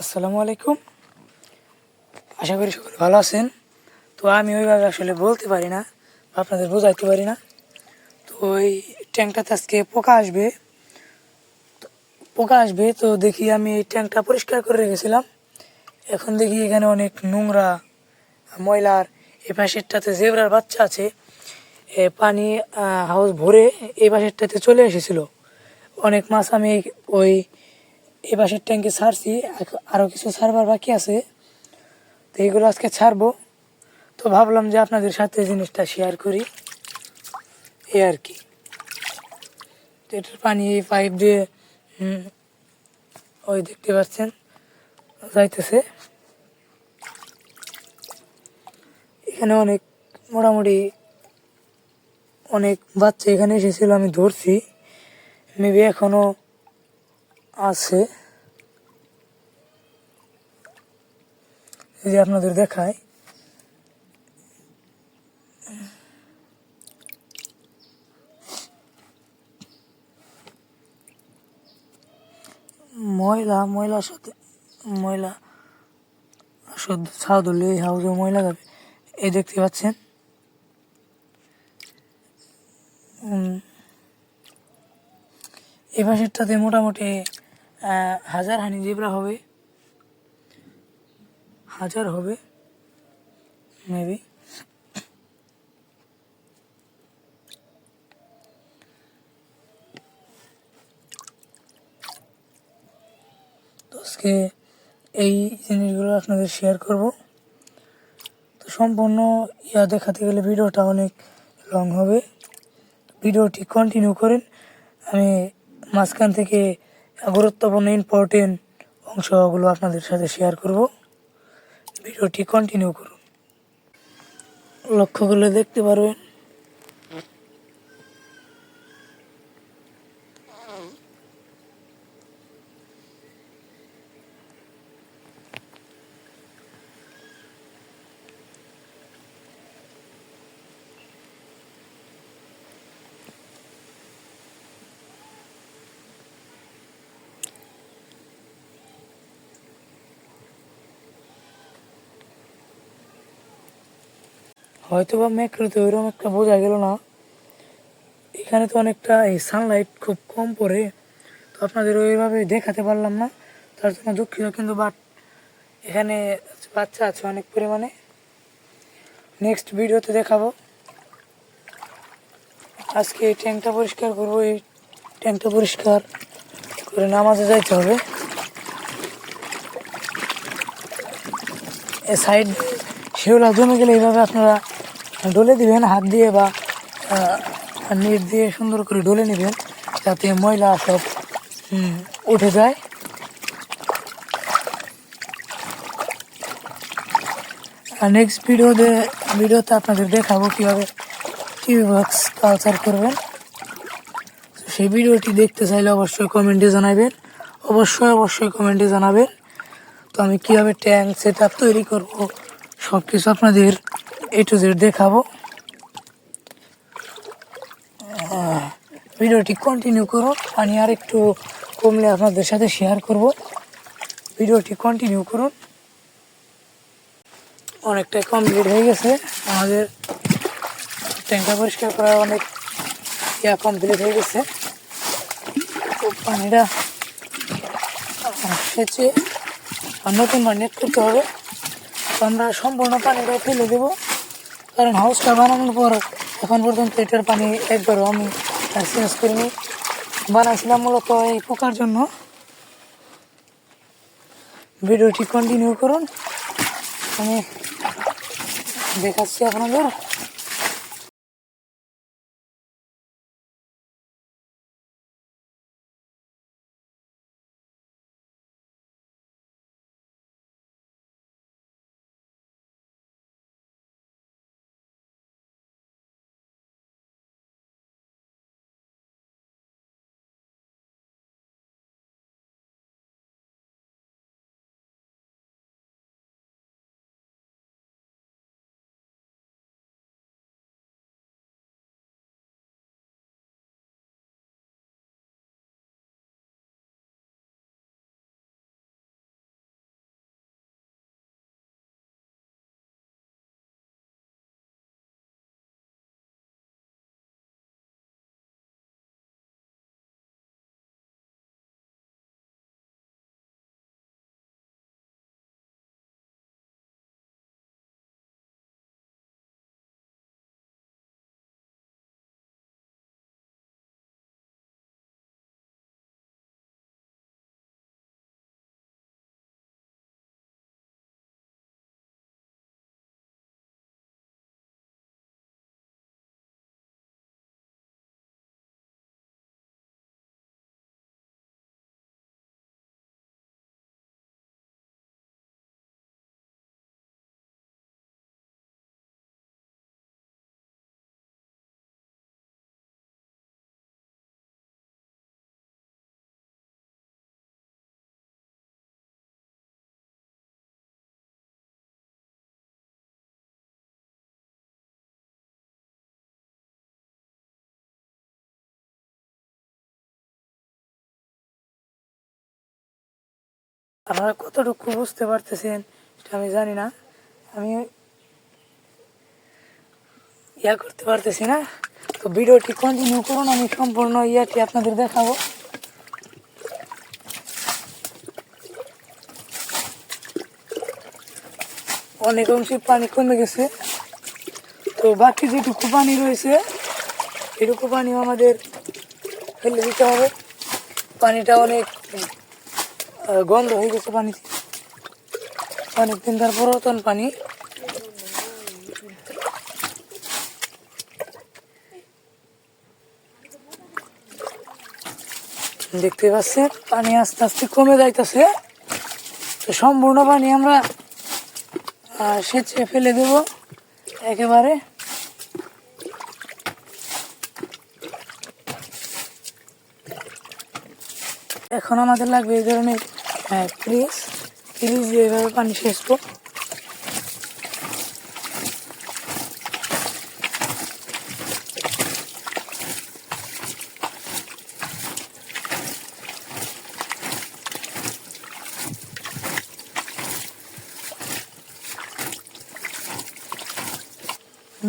আসসালামু আলাইকুম। আশা করি সকলে ভালো আছেন। তো আমি ওইভাবে আসলে বলতে পারি না আপনাদের বোঝাইতে পারি না। তো ওই ট্যাঙ্কটাতে আজকে পোকা আসবে। পোকা আসবে তো দেখি আমি এই ট্যাঙ্কটা পরিষ্কার করে রেখেছিলাম। এখন দেখি এখানে অনেক নোংরা ময়লার এ পাশেরটাতে জেবরার বাচ্চা আছে। এ পানি হাউস ভরে এই পাশেরটাতে চলে এসেছিল। অনেক মাছ আমি ওই এই পাশের ট্যাঙ্কে ছাড়ছি আরও কিছু ছাড়বার বাকি আছে। তো এইগুলো আজকে ছাড়বো। তো ভাবলাম যে আপনাদের সাথে জিনিসটা শেয়ার করি। এই আর কি। তো এটার পানি এই পাইপ দিয়ে ওই দেখতে পাচ্ছেন, যাইতেছে। এখানে অনেক, মোটামুটি অনেক বাচ্চা এখানে এসেছিল, আমি ধরছি। মেবি এখনও আছে। এই যে আপনাদের দেখায়। ময়লা, ময়লার সাথে ময়লা সদ্য ধরলে এই হাউসে ময়লা যাবে। এই দেখতে পাচ্ছেন? এই পাশেরটাতে মোটামুটি হাজার হানি জেবরা হবে। হাজার হবে মেবি তো আজকে এই জিনিসগুলো আপনাদের শেয়ার করব। তো সম্পূর্ণ ইয়া দেখাতে গেলে ভিডিওটা অনেক লং হবে। ভিডিওটি কন্টিনিউ করেন। আমি মাঝখান থেকে গুরুত্বপূর্ণ ইম্পর্টেন্ট অংশগুলো আপনাদের সাথে শেয়ার করব। ভিডিওটি কন্টিনিউ করুন। লক্ষ্যগুলো দেখতে পারবেন। হয়তো বা ম্যাক্রোতে ওইরকম একটা বোঝা গেল না। এখানে তো অনেকটা এই সানলাইট খুব কম পড়ে। তো আপনাদের ওইভাবে দেখাতে পারলাম না। তার জন্য দুঃখিত, কিন্তু বাট এখানে বাচ্চা আছে অনেক পরিমাণে। নেক্সট ভিডিওতে দেখাবো। আজকে এই ট্যাঙ্কটা পরিষ্কার করব। এই ট্যাঙ্কটা পরিষ্কার করে নামাজে যাইতে হবে। এ সাইড শিওলা জমে গেলে এইভাবে আপনারা ডলে দিবেন, হাত দিয়ে বা নেট দিয়ে সুন্দর করে ডলে নেবেন, যাতে ময়লা সব উঠে যায়। নেক্সট ভিডিওতে ভিডিওতে আপনাদের দেখাবো কীভাবে টিভি বক্স কালচার করবেন সেই ভিডিওটি দেখতে চাইলে অবশ্যই কমেন্টে জানাবেন। অবশ্যই অবশ্যই কমেন্টে জানাবেন। তো আমি কীভাবে ট্যাঙ্ক সেট আপ তৈরি করব সব কিছু আপনাদের এ টু জেড দেখাবো। আহ, ভিডিওটি কন্টিনিউ করুন আমি আর একটু কমলে আপনাদের সাথে শেয়ার করব। ভিডিওটি কন্টিনিউ করুন। অনেকটাই কমপ্লিট হয়ে গেছে। আমাদের ট্যাঙ্কটা পরিষ্কার করা অনেক ইয়া কমপ্লিট হয়ে গেছে। তো পানিটা সেচে নতুন নেট করতে হবে। আমরা সম্পূর্ণ পানিটা ফেলে দেবো। কারণ হাউসটা বানানোর পর এখন পর্যন্ত এটার পানি একবারও আমি চেঞ্জ করিনি। বানাইছিলাম মূলত এই পোকার জন্য। ভিডিওটি কন্টিনিউ করুন। আমি দেখাচ্ছি আপনাদের। আপনারা কতটুকু বুঝতে পারতেছেন সেটা আমি জানি না। আমি ইয়া করতে পারতেছি না। তো ভিডিওটি কন্টিনিউ করুন, আমি সম্পূর্ণ ইয়াটি আপনাদের দেখাবো। অনেক অংশে পানি কমে গেছে। তো বাকি যেটুকু পানি রয়েছে, এটুকু পানি আমাদের ফেলে দিতে হবে। পানিটা অনেক গন্ধ হয়ে গেছে পানি। অনেক দিন তার পুরাতন পানি। দেখতে পাচ্ছেন, পানি আস্তে আস্তে কমে যাইতেছে। তো সম্পূর্ণ পানি আমরা সেচে ফেলে দেব একেবারে। এখন আমাদের লাগবে এই ধরনের ফ্রিজ ফ্রিজ দিয়ে এভাবে পানি সেচবো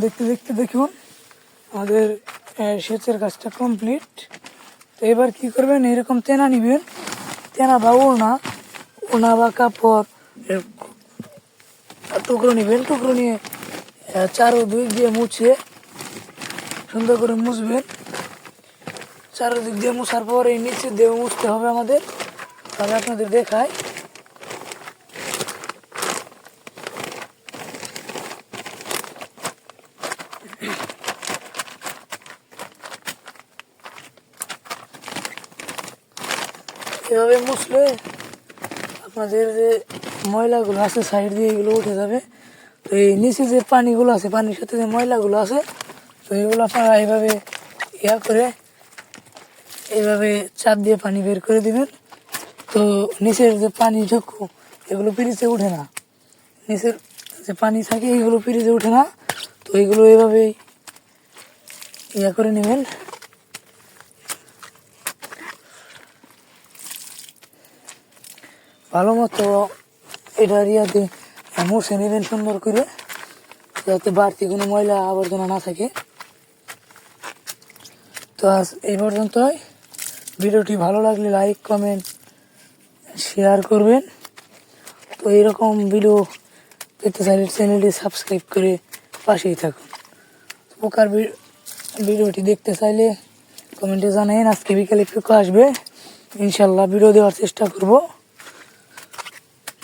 দেখতে দেখতে দেখুন, আমাদের সেচের কাজটা কমপ্লিট তো এবার কি করবেন, এরকম তেনা নিবেন। তেনা বা ওড়না ওড়না বা কাপড় টুকরো নিবেন টুকরো নিয়ে চারোদিক দিয়ে মুছে সুন্দর করে মুছবেন। চারোদিক দিয়ে মুছার পর এই নিচে দিয়ে মুছতে হবে আমাদের। তাহলে আপনাদের দেখায় এভাবে মুছলে আপনাদের যে ময়লাগুলো আছে, সাইড দিয়ে এগুলো উঠে যাবে। তো এই নিচে যে পানিগুলো আছে, পানির সাথে যে ময়লাগুলো আছে, তো এগুলো আপনারা এইভাবে ইয়া করে এইভাবে চাপ দিয়ে পানি বের করে দিবেন। তো নিচের যে পানি ঢুকু এগুলো পিরিচে উঠে না। নিচের যে পানি থাকে, এগুলো পিরিচে উঠে না। তো এগুলো এইভাবেই ইয়া করে নেবেন। ভালো মতো এটা ইয়াতে মুছে নেবেন সুন্দর করে, যাতে বাড়তি কোনো ময়লা আবর্জনা না থাকে। তো আজ এই পর্যন্তই। ভিডিওটি ভালো লাগলে লাইক, কমেন্ট, শেয়ার করবেন। তো এইরকম ভিডিও পেতে চাইলে চ্যানেলটি সাবস্ক্রাইব করে পাশেই থাকুন। পোকার ভিডিওটি দেখতে চাইলে কমেন্টে জানাইন। আজকে বিকালে পোকা আসবে। ইনশাল্লাহ ভিডিও দেওয়ার চেষ্টা করব।